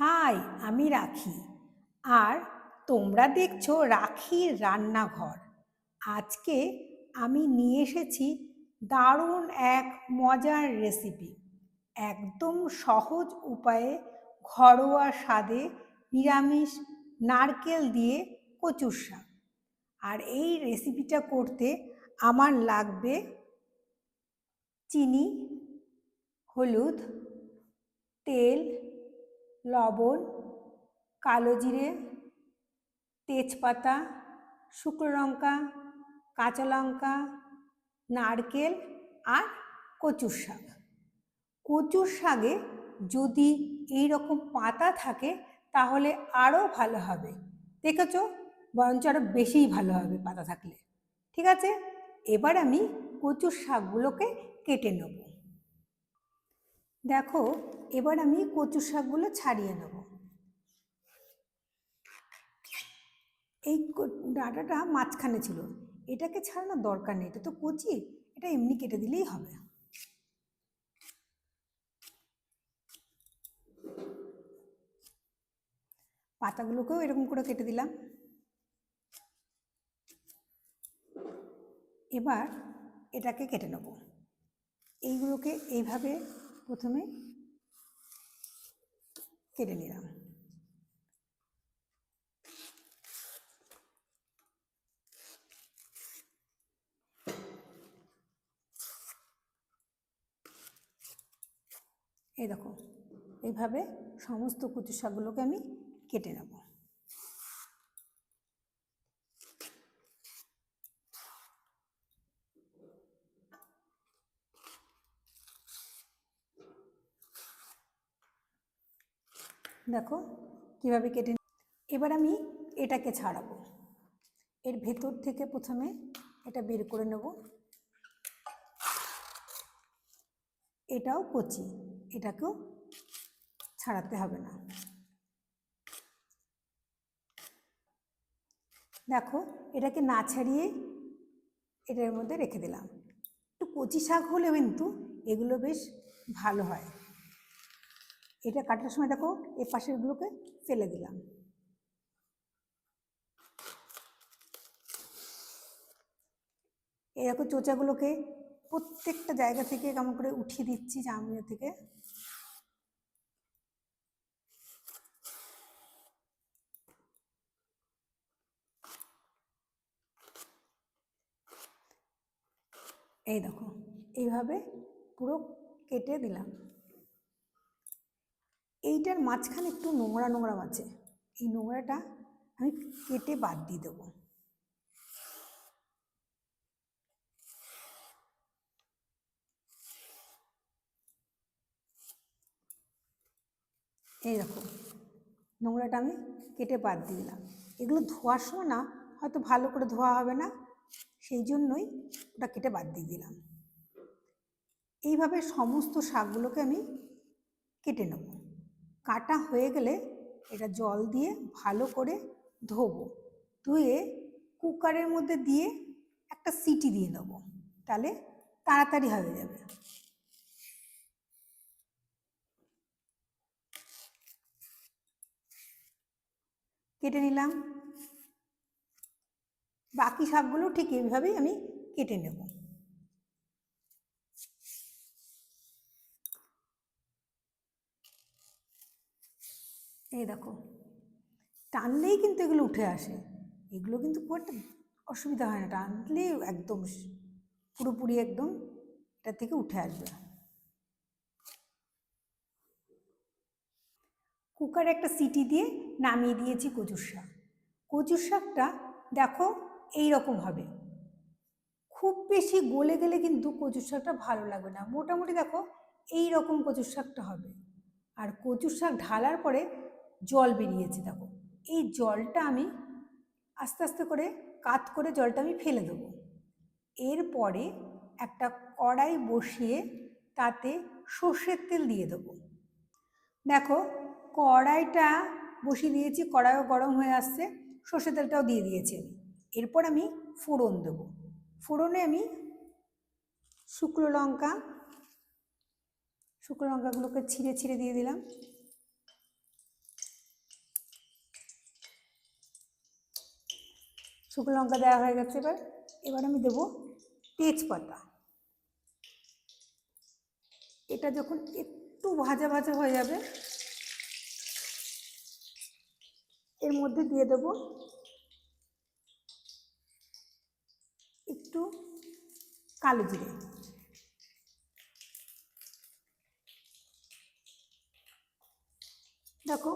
High, আমি রাখি। আর তোমরা দেখছ রাখির রান্নাঘর। আজকে আমি নিয়ে এসেছি দারুণ এক মজার রেসিপি একদম সহজ উপায়ে ঘরোয়া স্বাদে নিরামিষ নারকেল দিয়ে কচুর শাক। আর এই রেসিপিটা করতে আমার লাগবে চিনি, হলুদ, তেল লবণ, কালো জিরে, তেজপাতা, শুকনো লঙ্কা, কাঁচা লঙ্কা, নারকেল আর কচুর শাক। কচুর শাকে যদি এই রকম পাতা থাকে তাহলে আরও ভালো হবে। দেখেছ? বরঞ্চ আরও বেশিই ভালো হবে পাতা থাকলে। ঠিক আছে? এবার আমি কচুর শাকগুলোকে কেটে নেব। দেখো এবার আমি কচু শাকগুলো ছাড়িয়ে নেব। এই ডাঁটাটা মাঝখানে ছিল। এটাকে ছাড়ানোর দরকার নেই। এটা তো কচি, এটা এমনি কেটে দিলেই হবে। পাতাগুলোকেও এরকম করে কেটে দিলাম। এবার এটাকে কেটে নেব। এইগুলোকে এইভাবে প্রথমে কেটে নিলাম। এই দেখো এইভাবে সমস্ত কচু শাকগুলোকে আমি কেটে নেব। দেখো কীভাবে কেটে এবার আমি এটাকে ছাড়াবো। এর ভেতর থেকে প্রথমে এটা বের করে নেব। এটাও কচি, এটাকেও ছাড়াতে হবে না। দেখো এটাকে না ছাড়িয়ে এটার মধ্যে রেখে দিলাম। একটু কচি শাক হলে কিন্তু এগুলো বেশ ভালো হয়। এটা কাটার সময় দেখো এ পাশেরগুলোকে ফেলে দিলাম। এরকম চোচাগুলোকে প্রত্যেকটা জায়গা থেকে কেমন করে উঠিয়ে দিচ্ছি জামা থেকে। এই দেখো, এইভাবে পুরো কেটে দিলাম। এইটার মাঝখানে একটু নোংরা নোংরা আছে। এই নোংরাটা আমি কেটে বাদ দিয়ে দেবো। এই রকম নোংরাটা আমি কেটে বাদ দিয়ে দিলাম। এগুলো ধোয়ার সময় না, হয়তো ভালো করে ধোয়া হবে না, সেই জন্যই ওটা কেটে বাদ দিয়ে দিলাম। এইভাবে সমস্ত শাকগুলোকে আমি কেটে নেব। কাটা হয়ে গেলে এটা জল দিয়ে ভালো করে ধোবো। ধুয়ে কুকারের মধ্যে দিয়ে একটা সিটি দিয়ে দেবো তাহলে তাড়াতাড়ি হয়ে যাবে। কেটে নিলাম। বাকি শাকগুলো ঠিক এইভাবেই আমি কেটে নেব। এই দেখো, টানলেই কিন্তু এগুলো উঠে আসে। এগুলো কিন্তু খুব একটা অসুবিধা হয় না, টানলেই একদম পুরোপুরি একদম এটা থেকে উঠে আসবে। কুকারে একটা সিটি দিয়ে নামিয়ে দিয়েছি কচুর শাক। কচুর শাকটা দেখো এই রকম হবে। খুব বেশি গলে গেলে কিন্তু কচুর শাকটা ভালো লাগবে না। মোটামুটি দেখো এই রকম কচুর শাকটা হবে। আর কচুর শাক ঢালার পরে জল বেরিয়েছে, দেখো। এই জলটা আমি আস্তে আস্তে করে কাত করে জলটা আমি ফেলে দেবো। এরপরে একটা কড়াই বসিয়ে তাতে সর্ষের তেল দিয়ে দেবো। দেখো, কড়াইটা বসিয়ে দিয়েছি, কড়াইও গরম হয়ে আসছে, সর্ষের তেলটাও দিয়ে দিয়েছি আমি। এরপর আমি ফোড়ন দেবো। ফোড়নে আমি শুকনো লঙ্কা, শুকনো লঙ্কাগুলোকে ছিঁড়ে ছিঁড়ে দিয়ে দিলাম। শুকনো লঙ্কা দেওয়া হয়ে গেছে এবার। এবার আমি দেবো তেজপাতা। এটা যখন একটু ভাজা ভাজা হয়ে যাবে, এর মধ্যে দিয়ে দেব একটু কালো জিরে। দেখো,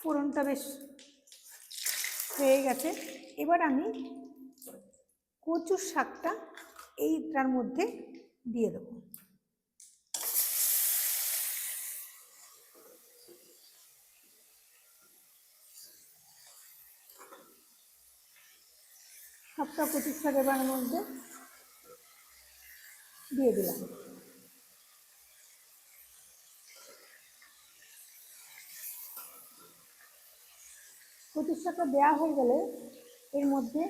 ফোড়নটা বেশ হয়ে গেছে। এবার আমি কচুর শাকটা এইটার মধ্যে দিয়ে দেবো। সবটা কচুর শাক এবার মধ্যে দিয়ে দিলাম। শাকটা দেওয়া হয়ে গেলে এর মধ্যে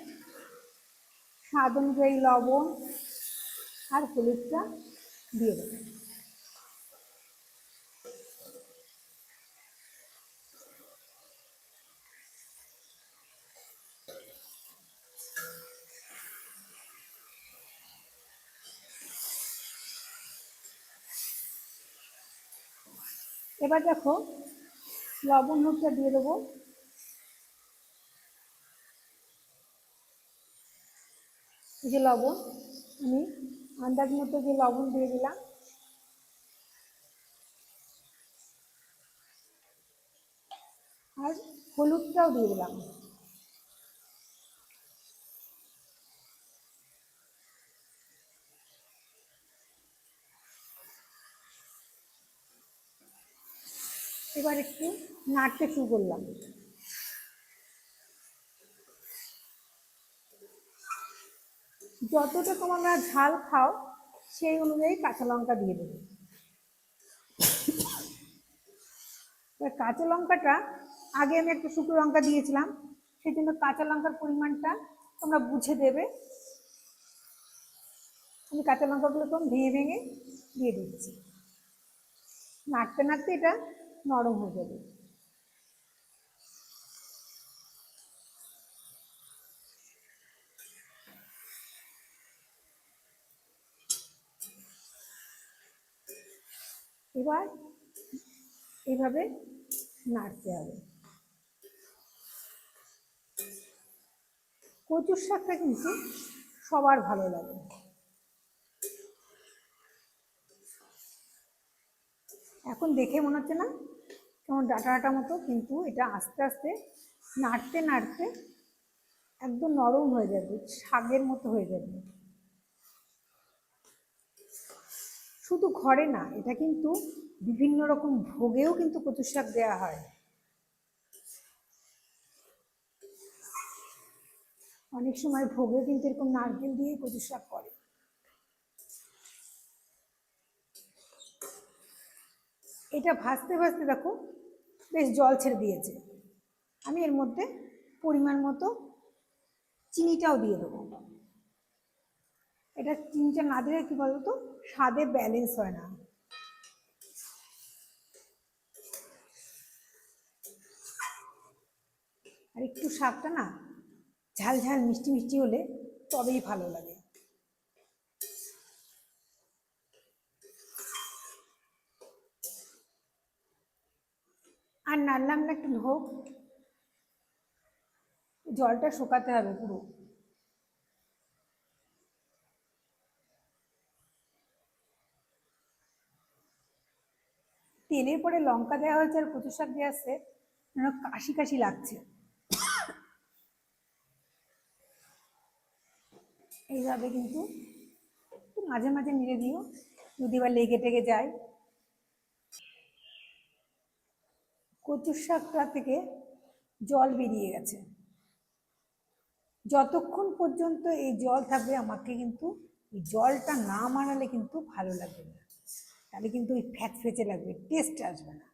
স্বাদ অনুযায়ী লবণ আর হলুদটা দিয়ে দেবেন এবার দেখো লবণ হলুদটা দিয়ে দেবো। যে লবণ, আমি আন্দাজ মতো যে লবণ দিয়ে দিলাম। আর হলুদটাও দিয়ে দিলাম। এবার একটু নাড়তে শুরু করলাম। যতটা তোমরা ঝাল খাও, সেই অনুযায়ী কাঁচা লঙ্কা দিয়ে দেবে। কাঁচা লঙ্কাটা, আগে আমি একটু শুকনো লঙ্কা দিয়েছিলাম, সেই জন্য কাঁচা লঙ্কার পরিমাণটা তোমরা বুঝে দেবে। আমি কাঁচা লঙ্কাগুলো তো ভেঙে ভেঙে দিয়ে দিচ্ছি। নাড়তে নাড়তে এটা নরম হয়ে যাবে। এবার এইভাবে নাড়তে হবে। কচুর শাকটা কিন্তু সবার ভালো লাগে। এখন দেখে মনে হচ্ছে না, কেমন ডাটা ডাটা মতো, কিন্তু এটা আস্তে আস্তে নাড়তে নাড়তে একদম নরম হয়ে যাবে, শাকের মতো হয়ে যাবে। শুধু ঘরে না, এটা কিন্তু বিভিন্ন রকম ভোগেও কিন্তু শাক দেওয়া হয়। অনেক সময় ভোগে কিন্তু এরকম নারকেল দিয়ে কচু করে। এটা ভাজতে ভাজতে দেখো, বেশ জল ছেড়ে দিয়েছে। আমি এর মধ্যে পরিমাণ মতো চিনিটাও দিয়ে দেবো। এটা চিনিটা না দিলে কী বলতো? স্বাদে ব্যালেন্স হয় না। আর একটু শাকটা না ঝাল ঝাল, মিষ্টি মিষ্টি হলে তবেই ভালো লাগে। আর নাড়লাম না একটু হোক। জলটা শুকাতে হবে পুরো। তেলের পরে লঙ্কা দেওয়া হয়েছে আর কচু শাক দেওয়া আছে কাশি কাশি লাগছে। এইভাবে কিন্তু মাঝে মাঝে নেড়ে দিও, যদি বা লেগে টেগে যায়। কচুর শাকটা থেকে জল বেরিয়ে গেছে। যতক্ষণ পর্যন্ত এই জল থাকবে, আমাকে কিন্তু জলটা না মানালে কিন্তু ভালো লাগবে না। তাহলে কিন্তু ওই ফ্যাচ ফেচে লাগবে টেস্ট আসবে না।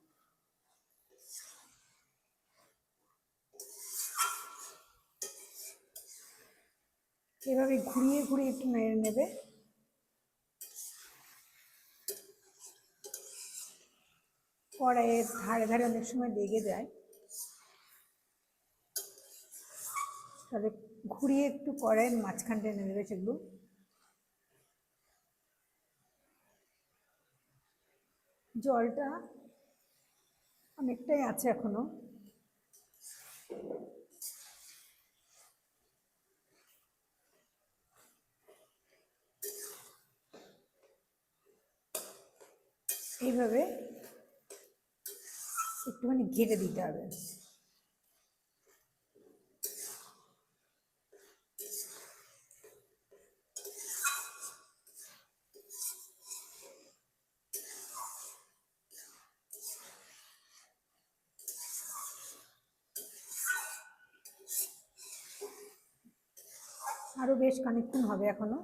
এভাবে ঘুরিয়ে ঘুরিয়ে একটু নেড়ে নেবে। কড়াইয়ের ধারে ধারে অনেক সময় লেগে যায়। তাহলে ঘুরিয়ে একটু কড়াইয়ের মাঝখানটা এনে দেবে সেগুলো জলটা অনেকটাই আছে এখনও। এইভাবে একটুখানি ঘেটে দিতে হবে। আরও বেশ খানিকক্ষণ হবে এখনও।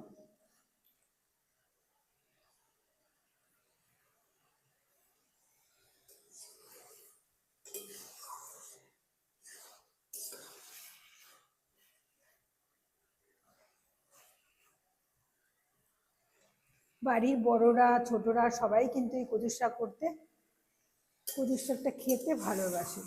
বাড়ির বড়রা, ছোটরা সবাই কিন্তু এই কচুর করতে, কচুর শাকটা খেতে ভালোবাসে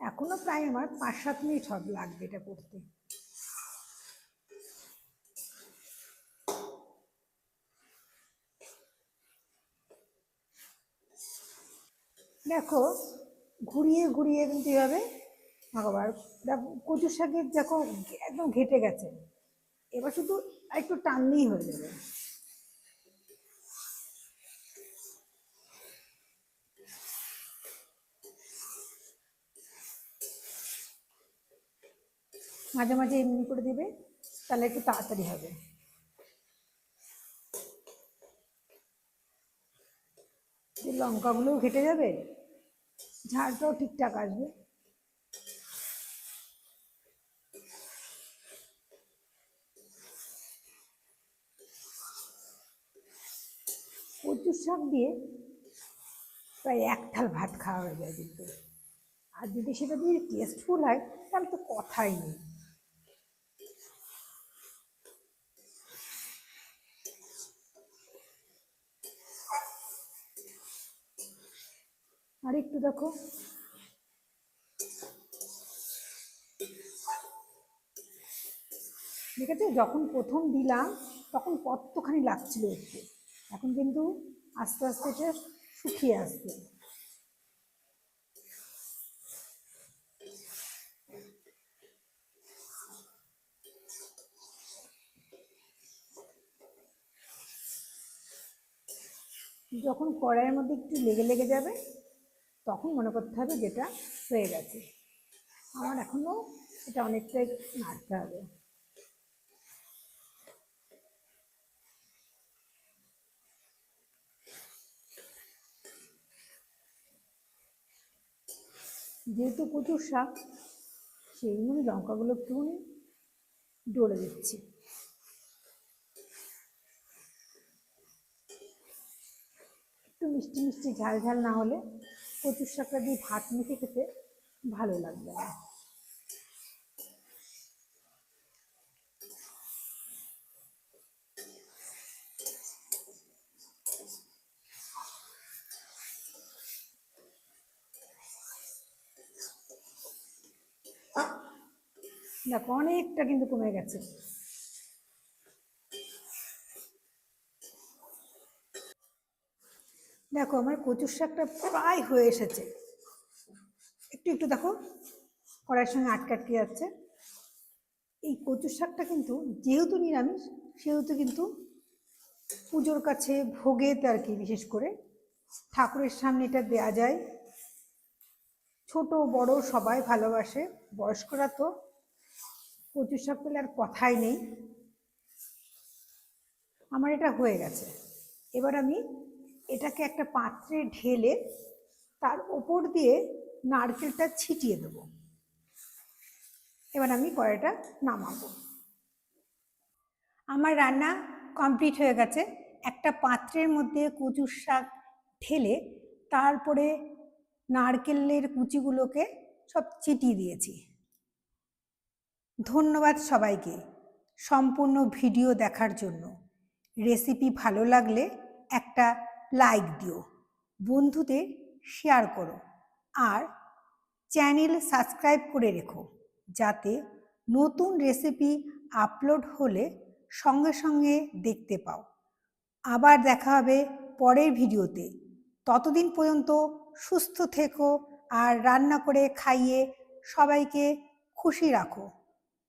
এখনও প্রায় আমার পাঁচ সাত মিনিট লাগবে এটা করতে। দেখো, ঘুরিয়ে ঘুরিয়ে কিন্তু এভাবে দেখো কচু শাকের দেখো একদম ঘেটে গেছে। এবার শুধু একটু টানলেই হয়ে যাবে। মাঝে মাঝে এমনি করে দেবে, তাহলে একটু তাড়াতাড়ি হবে। লঙ্কাগুলোও ঘেটে যাবে, ঝালটাও ঠিকঠাক আসবে। কচুর শাক দিয়ে প্রায় এক থাল ভাত খাওয়া হয়ে যায় কিন্তু। আর যদি সেটা দিয়ে টেস্টফুল হয়, তাহলে তো কথাই নেই। আর একটু দেখো। ঠিক আছে যখন প্রথম দিলাম, তখন কতখানি লাগছিল একটু। এখন কিন্তু আস্তে আস্তে এটা শুকিয়ে আসছে। যখন কড়াইয়ের মধ্যে একটু লেগে লেগে যাবে তখন মনে করতে হবে যেটা হয়ে গেছে। আমার এখনও এটা অনেকটাই নাড়তে হবে। যেহেতু প্রচুর শাক, সেই জন্য লঙ্কাগুলো একটুখানি ডলে দিচ্ছি। একটু মিষ্টি মিষ্টি ঝাল ঝাল না হলে কচুর শাকটা দিয়ে ভাত মেখে খেতে ভালো লাগবে না। দেখো অনেকটা কিন্তু কমে গেছে। দেখো, আমার কচুর শাকটা প্রায় হয়ে এসেছে। একটু একটু দেখো, কড়াইয়ের সঙ্গে আটকে আটকে যাচ্ছে এই কচুর শাকটা কিন্তু যেহেতু নিরামিষ, সেহেতু কিন্তু পুজোর কাছে ভোগেতে আর কি, বিশেষ করে ঠাকুরের সামনে এটা দেয়া যায়। ছোট, বড় সবাই ভালোবাসে, বয়স্করা তো কচুর শাক পেলে আর কথাই নেই। আমার এটা হয়ে গেছে। এবার আমি এটাকে একটা পাত্রে ঢেলে তার ওপর দিয়ে নারকেলটা ছিটিয়ে দেব। এবার আমি কড়াইটা নামাবো। আমার রান্না কমপ্লিট হয়ে গেছে। একটা পাত্রের মধ্যে কচুর শাক ঢেলে তারপরে নারকেলের কুচিগুলোকে সব চিটিয়ে দিয়েছি। ধন্যবাদ সবাইকে সম্পূর্ণ ভিডিও দেখার জন্য। রেসিপি ভালো লাগলে একটা লাইক দিও। বন্ধুদের শেয়ার করো। আর চ্যানেল সাবস্ক্রাইব করে রেখো। যাতে নতুন রেসিপি আপলোড হলে সঙ্গে সঙ্গে দেখতে পাও। আবার দেখা হবে পরের ভিডিওতে। ততদিন পর্যন্ত সুস্থ থেকো আর রান্না করে খাইয়ে সবাইকে খুশি রাখো।